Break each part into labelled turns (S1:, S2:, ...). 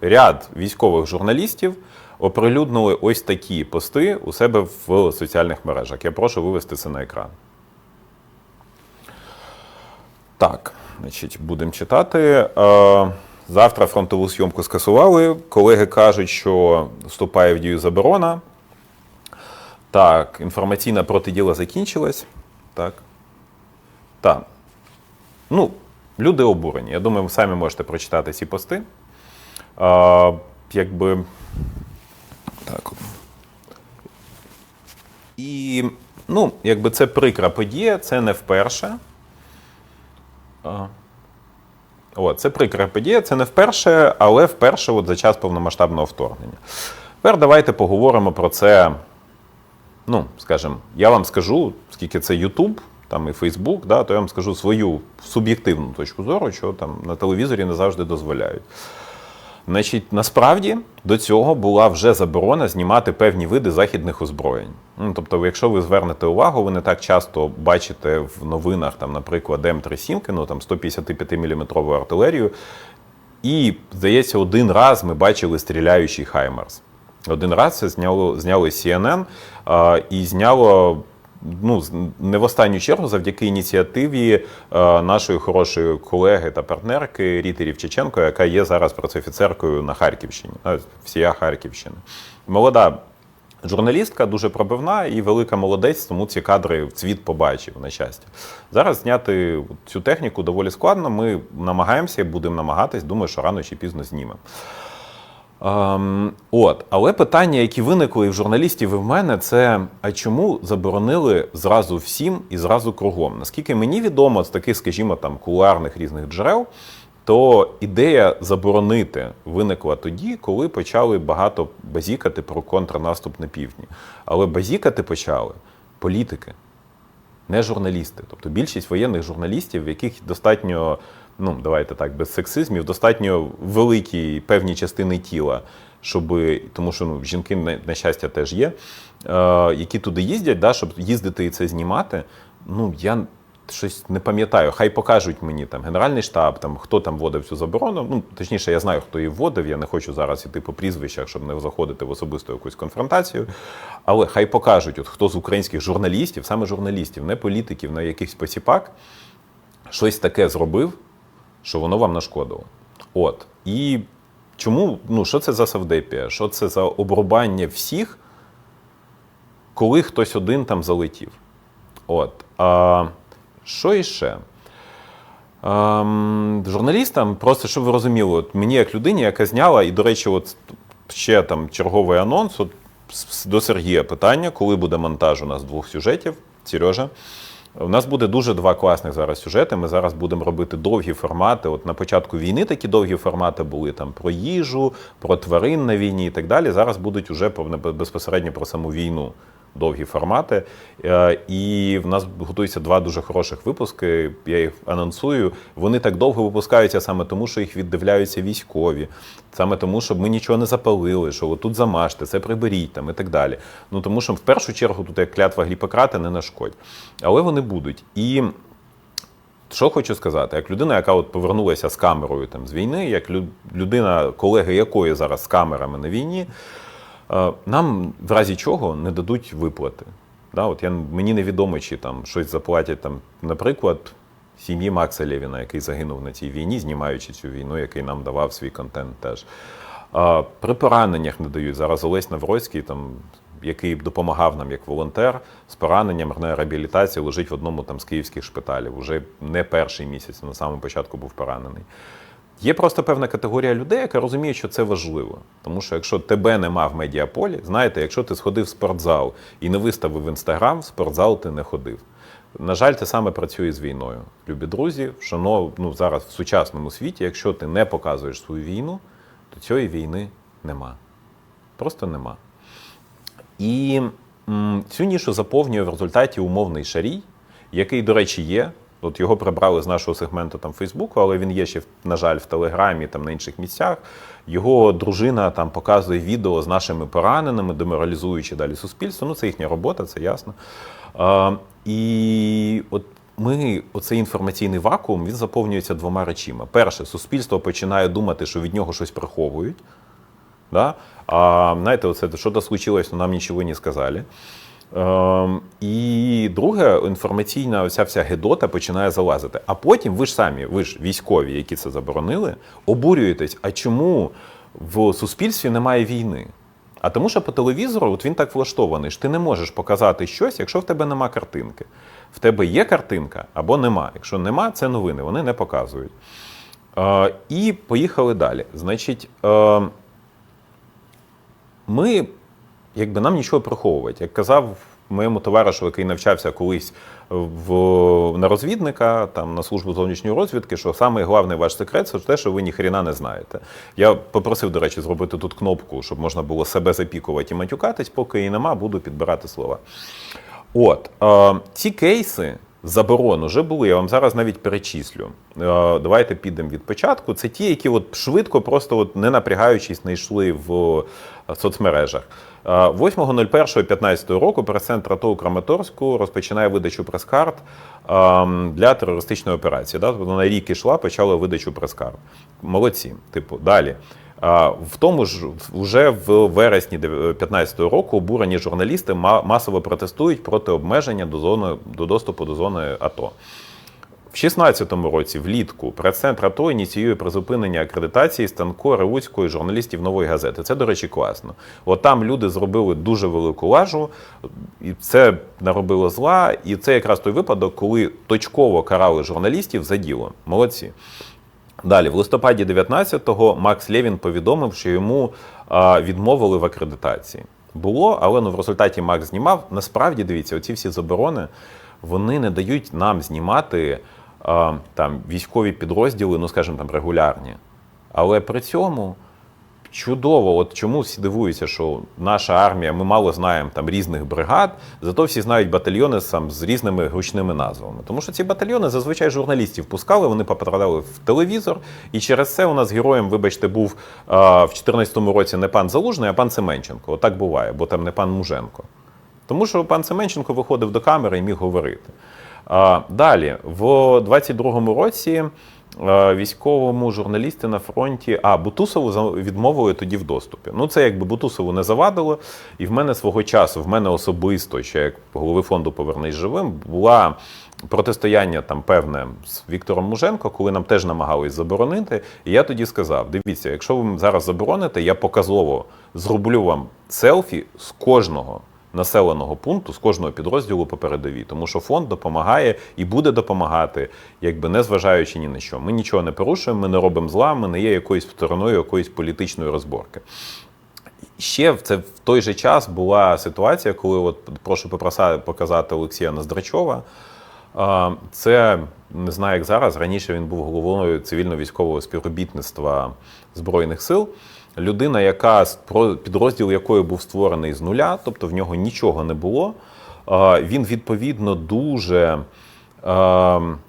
S1: ряд військових журналістів оприлюднили ось такі пости у себе в соціальних мережах. Я прошу вивести це на екран. Так, значить, будемо читати. Е, Завтра фронтову зйомку скасували. Колеги кажуть, що вступає в дію заборона. Так, інформаційна протиділа закінчилась. Так. Так. Ну, люди обурені. Я думаю, ви самі можете прочитати ці пости. А, якби. Так. І, ну, якби це прикра подія, це не вперше. А, От, це прикра подія, це не вперше, але вперше от за час повномасштабного вторгнення. Тепер давайте поговоримо про це. Ну, скажімо, я вам скажу, скільки це Ютуб, там і Фейсбук, да, то я вам скажу свою суб'єктивну точку зору, що там на телевізорі не завжди дозволяють. Значить, насправді до цього була вже заборона знімати певні види західних озброєнь. Ну, тобто, якщо ви звернете увагу, ви не так часто бачите в новинах, там, наприклад, М3 Сімки, ну там 155 мм артилерію. І, здається, один раз ми бачили стріляючий Хаймерс. Один раз це зняло, зняли CNN а, і зняло. Ну, не в останню чергу, завдяки ініціативі е, нашої хорошої колеги та партнерки Ріти Рівчиченко, яка є зараз працофіцеркою на Харківщині, е, всія Харківщини. Молода журналістка, дуже пробивна і велика молодець, тому ці кадри в цвіт побачив, на щастя. Зараз зняти цю техніку доволі складно. Ми намагаємося і будемо намагатись. Думаю, що рано чи пізно знімемо. Ем, от, але питання, які виникли в журналістів, і в мене, це а чому заборонили зразу всім і зразу кругом? Наскільки мені відомо з таких, скажімо, там кулуарних різних джерел, то ідея заборонити виникла тоді, коли почали багато базікати про контрнаступ на півдні. Але базікати почали політики не журналісти. Тобто більшість воєнних журналістів, в яких достатньо, ну давайте так, без сексизмів, достатньо великі певні частини тіла, щоб, тому що ну, жінки, на, щастя, теж є, е, які туди їздять, да, щоб їздити і це знімати. Ну, я щось не пам'ятаю. Хай покажуть мені там Генеральний штаб, там хто там вводив цю заборону. Ну, точніше, я знаю, хто її вводив. Я не хочу зараз іти по прізвищах, щоб не заходити в особисту якусь конфронтацію. Але хай покажуть, от хто з українських журналістів, саме журналістів, не політиків, не якихось посіпак, щось таке зробив, що воно вам нашкодило. От. І чому, ну, що це за савдепія? Що це за обрубання всіх, коли хтось один там залетів? От. А, що іще? Ем, журналістам, просто щоб ви розуміли, от мені як людині, яка зняла, і, до речі, от ще там черговий анонс от, до Сергія питання, коли буде монтаж у нас двох сюжетів, Сережа. У нас буде дуже два класних зараз сюжети. Ми зараз будемо робити довгі формати. От на початку війни такі довгі формати були там про їжу, про тварин на війні і так далі. Зараз будуть уже безпосередньо про саму війну довгі формати. Е, І в нас готуються два дуже хороших випуски. Я їх анонсую. Вони так довго випускаються саме тому, що їх віддивляються військові, саме тому, щоб ми нічого не запалили, що от тут замажте, це приберіть там і так далі. Ну тому що в першу чергу тут як клятва Гліпократа не нашкодь. Але вони будуть. І що хочу сказати, як людина, яка от повернулася з камерою там з війни, як людина, колеги якої зараз з камерами на війні, нам в разі чого не дадуть виплати. Да, от я, мені невідомо, чи там щось заплатять, там, наприклад, сім'ї Макса Лєвіна, який загинув на цій війні, знімаючи цю війну, який нам давав свій контент теж. А, При пораненнях не дають. Зараз Олесь Навроцький, там, який допомагав нам як волонтер, з пораненням на реабілітації лежить в одному там, з київських шпиталів. Уже не перший місяць, на самому початку був поранений. Є просто певна категорія людей, яка розуміє, що це важливо. Тому що якщо тебе нема в медіаполі, знаєте, якщо ти сходив в спортзал і не виставив в інстаграм, в спортзал ти не ходив. На жаль, це саме працює з війною. Любі друзі, шано, ну, зараз в сучасному світі, якщо ти не показуєш свою війну, то цієї війни нема. Просто нема. І м, цю нішу заповнює в результаті умовний шарій, який, до речі, є. От його прибрали з нашого сегменту там Фейсбуку, але він є ще, на жаль, в Телеграмі, там на інших місцях. Його дружина там показує відео з нашими пораненими, деморалізуючи далі суспільство. Ну, це їхня робота, це ясно. А, і от ми, оцей інформаційний вакуум, він заповнюється двома речима. Перше, суспільство починає думати, що від нього щось приховують. Да? А знаєте, оце що-то случилось, но нам нічого не сказали. Ем, і друге, інформаційна оця вся гедота починає залазити. А потім ви ж самі, ви ж військові, які це заборонили, обурюєтесь, а чому в суспільстві немає війни? А тому, що по телевізору от він так влаштований, що ти не можеш показати щось, якщо в тебе нема картинки. В тебе є картинка або нема. Якщо нема, це новини, вони не показують. Е, і поїхали далі. Значить, е, ми, якби нам нічого приховувати. Як казав моєму товаришу, який навчався колись в, на розвідника, там на службу зовнішньої розвідки, що саме головний ваш секрет це те, що ви ніхріна не знаєте. Я попросив, до речі, зробити тут кнопку, щоб можна було себе запікувати і матюкатись, поки її нема, буду підбирати слова. От е, ці кейси заборон вже були. Я вам зараз навіть перечислю. Е, давайте підемо від початку. Це ті, які от швидко, просто от не напрягаючись, знайшли в соцмережах. Е, 8.01.15 року прес-центр АТО Краматорську розпочинає видачу прес-карт е, для терористичної операції. Да? Вона на рік ішла, почали видачу прес-карт. Молодці. Типу, далі. В тому ж вже в вересні 2015 року обурені журналісти масово протестують проти обмеження до зони до доступу до зони АТО. В 2016 році, влітку, прес-центр АТО ініціює призупинення акредитації Станко Ревуцької журналістів нової газети. Це, до речі, класно. От там люди зробили дуже велику лажу, і це наробило зла. І це якраз той випадок, коли точково карали журналістів за діло. Молодці. Далі, в листопаді 19-го Макс Лєвін повідомив, що йому відмовили в акредитації. Було, але ну, в результаті Макс знімав. Насправді, дивіться, оці всі заборони вони не дають нам знімати там, військові підрозділи, ну скажімо, там регулярні. Але при цьому чудово, от чому всі дивуються, що наша армія, ми мало знаємо там різних бригад, зато всі знають батальйони сам з різними гучними назвами. Тому що ці батальйони зазвичай журналістів пускали, вони потрапляли в телевізор, і через це у нас героєм, вибачте, був а, в 2014 році не пан Залужний, а пан Семенченко. Отак буває, бо там не пан Муженко. Тому що пан Семенченко виходив до камери і міг говорити. А, Далі, в 22-му році військовому журналісти на фронті, а Бутусову відмовили тоді в доступі. Ну, це якби Бутусову не завадило. І в мене свого часу, в мене особисто, ще як голови фонду Повернись живим, була протистояння там певне з Віктором Муженко, коли нам теж намагались заборонити. І я тоді сказав: дивіться, якщо ви зараз забороните, я показово зроблю вам селфі з кожного населеного пункту з кожного підрозділу по передовій, тому що фонд допомагає і буде допомагати, якби не зважаючи ні на що. Ми нічого не порушуємо, ми не робимо зла, ми не є якоюсь стороною якоїсь політичної розборки. Ще в це в той же час була ситуація, коли от прошу попроса- показати Олексія Ноздрачова. Це не знаю, як зараз. Раніше він був головою цивільно-військового співробітництва Збройних сил. Людина, яка підрозділ якої був створений з нуля, тобто в нього нічого не було. Він відповідно дуже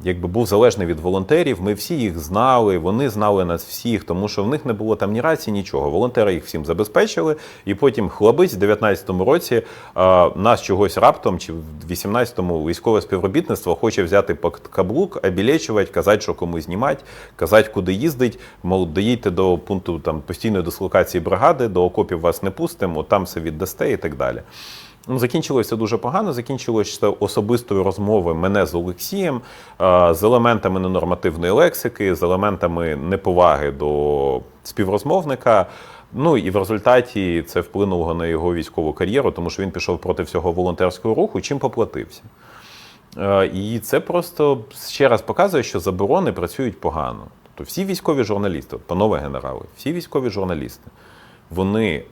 S1: якби був залежний від волонтерів. Ми всі їх знали, вони знали нас всіх, тому що в них не було там ні рації, нічого. Волонтери їх всім забезпечили, і потім хлопець в 19-му році е, нас чогось раптом, чи в 18-му військове співробітництво хоче взяти по каблук, обілечувати, казати, що комусь знімати, казати, куди їздить. Мов, доїдьте до пункту там постійної дислокації бригади, до окопів вас не пустимо, там все віддасте і так далі. Ну, закінчилося дуже погано. Закінчилося особистою розмовою мене з Олексієм, е, з елементами ненормативної лексики, з елементами неповаги до співрозмовника. Ну і в результаті це вплинуло на його військову кар'єру, тому що він пішов проти всього волонтерського руху, чим поплатився. Е, І це просто ще раз показує, що заборони працюють погано. Тобто всі військові журналісти, панове генерали, всі військові журналісти, вони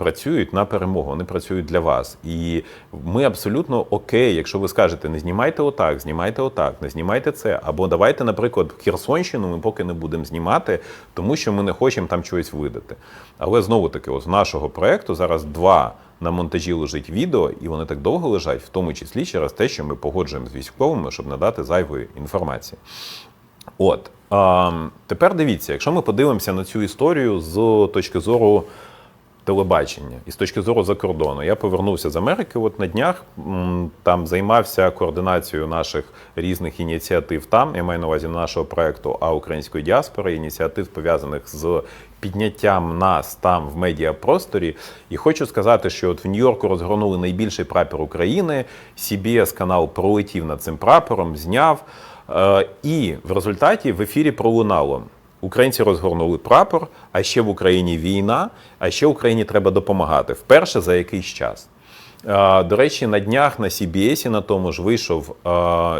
S1: працюють на перемогу, вони працюють для вас. І ми абсолютно окей, якщо ви скажете, не знімайте отак, знімайте отак, не знімайте це. Або давайте, наприклад, Херсонщину ми поки не будемо знімати, тому що ми не хочемо там чогось видати. Але знову таки, з нашого проекту зараз два. На монтажі лежить відео, і вони так довго лежать, в тому числі через те, що ми погоджуємо з військовими, щоб надати зайвої інформації. От а, тепер дивіться, якщо ми подивимося на цю історію з точки зору телебачення і з точки зору за кордону. Я повернувся з Америки. От на днях там займався координацією наших різних ініціатив. Там я маю на увазі нашого проекту А української діаспори, ініціатив пов'язаних з підняттям нас там в медіапросторі. І хочу сказати, що от в Нью-Йорку розгорнули найбільший прапор України. CBS канал пролетів над цим прапором, зняв. Е, І в результаті в ефірі пролунало. Українці розгорнули прапор, а ще в Україні війна, а ще Україні треба допомагати вперше за якийсь час. До речі, на днях на CBS на тому ж вийшов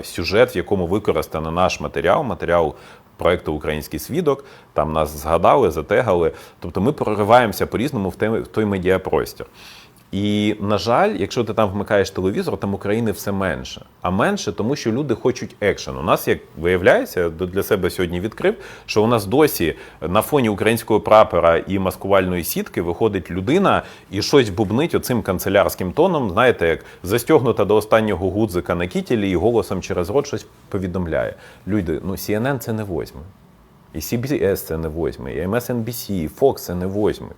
S1: сюжет, в якому використано наш матеріал, матеріал проекту Український свідок. Там нас згадали, затегали. Тобто ми прориваємося по-різному в той, в той медіапростір. І, на жаль, якщо ти там вмикаєш телевізор, там України все менше. А менше, тому що люди хочуть екшен. У нас, як виявляється, для себе сьогодні відкрив, що у нас досі на фоні українського прапора і маскувальної сітки виходить людина і щось бубнить оцим канцелярським тоном, знаєте, як застягнута до останнього гудзика на кітілі і голосом через рот щось повідомляє. Люди, ну CNN це не возьме. І CBS це не возьме, і MSNBC, і Fox це не возьме.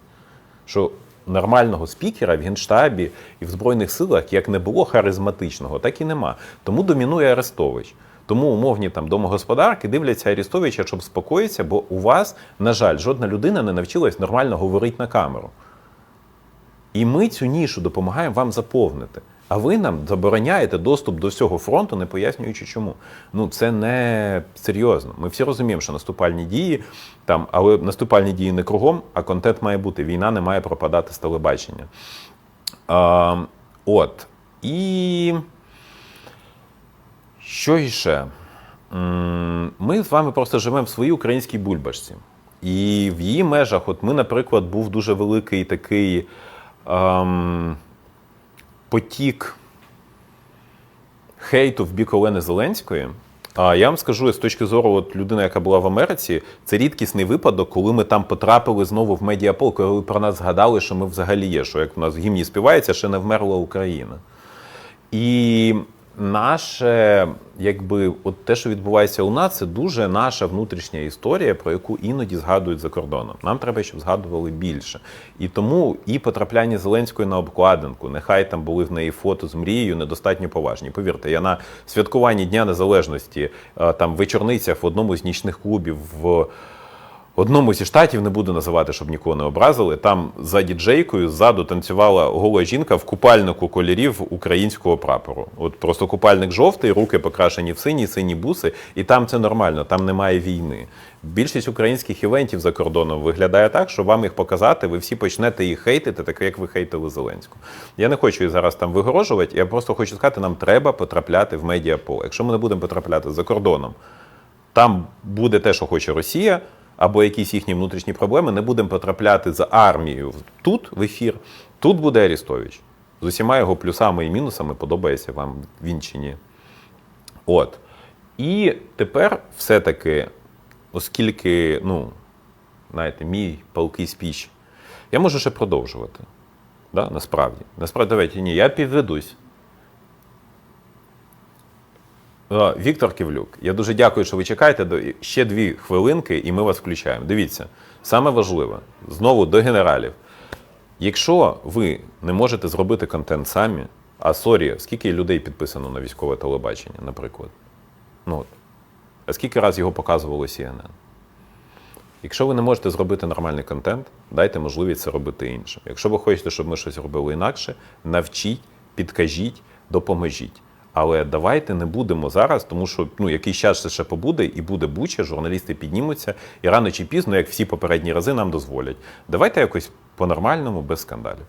S1: Що нормального спікера в Генштабі і в Збройних силах як не було харизматичного, так і нема. Тому домінує Арестович. Тому умовні там домогосподарки дивляться Арестовича, щоб спокоїтися, бо у вас, на жаль, жодна людина не навчилась нормально говорити на камеру. І ми цю нішу допомагаємо вам заповнити. А ви нам забороняєте доступ до всього фронту, не пояснюючи чому. Ну це не серйозно. Ми всі розуміємо, що наступальні дії там, але наступальні дії не кругом, а контент має бути. Війна не має пропадати з телебачення. А, от. І що іще? Ми з вами просто живемо в своїй українській бульбашці. І в її межах, от ми, наприклад, був дуже великий такий ем, потік хейту в бік Олени Зеленської. А я вам скажу з точки зору от людини, яка була в Америці, це рідкісний випадок, коли ми там потрапили знову в медіапол, коли про нас згадали, що ми взагалі є, що як у нас в гімні співається, ще не вмерла Україна. І наше, якби, от те, що відбувається у нас, це дуже наша внутрішня історія, про яку іноді згадують за кордоном. Нам треба, щоб згадували більше. І тому і потрапляння Зеленської на обкладинку, нехай там були в неї фото з мрією, недостатньо поважні. Повірте, я на святкуванні Дня Незалежності е, там вечорницях в одному з нічних клубів в. Одному зі штатів не буду називати, щоб нікого не образили. Там за діджейкою ззаду танцювала гола жінка в купальнику кольорів українського прапору. От просто купальник жовтий, руки покрашені в сині, сині буси, і там це нормально, там немає війни. Більшість українських івентів за кордоном виглядає так, що вам їх показати, ви всі почнете їх хейтити, так як ви хейтили Зеленську. Я не хочу її зараз там вигорожувати. Я просто хочу сказати, нам треба потрапляти в медіапол. Якщо ми не будемо потрапляти за кордоном, там буде те, що хоче Росія, або якісь їхні внутрішні проблеми, не будемо потрапляти за армією тут в ефір. Тут буде Арістович. З усіма його плюсами і мінусами подобається вам він чи ні. От. І тепер все-таки, оскільки, ну, знаєте, мій палкий спіч, я можу ще продовжувати. Да? Насправді. Насправді, давайте ні, я підведусь. Е, Віктор Ківлюк, я дуже дякую, що ви чекаєте. Ще дві хвилинки, і ми вас включаємо. Дивіться, саме важливе, знову до генералів. Якщо ви не можете зробити контент самі, а сорі, скільки людей підписано на військове телебачення, наприклад? Ну, от. а скільки разів його показувало CNN? Якщо ви не можете зробити нормальний контент, дайте можливість це робити іншим. Якщо ви хочете, щоб ми щось робили інакше, навчіть, підкажіть, допоможіть. Але давайте не будемо зараз, тому що ну якийсь час це ще побуде, і буде буча, журналісти піднімуться, і рано чи пізно, як всі попередні рази, нам дозволять. Давайте якось по-нормальному, без скандалів.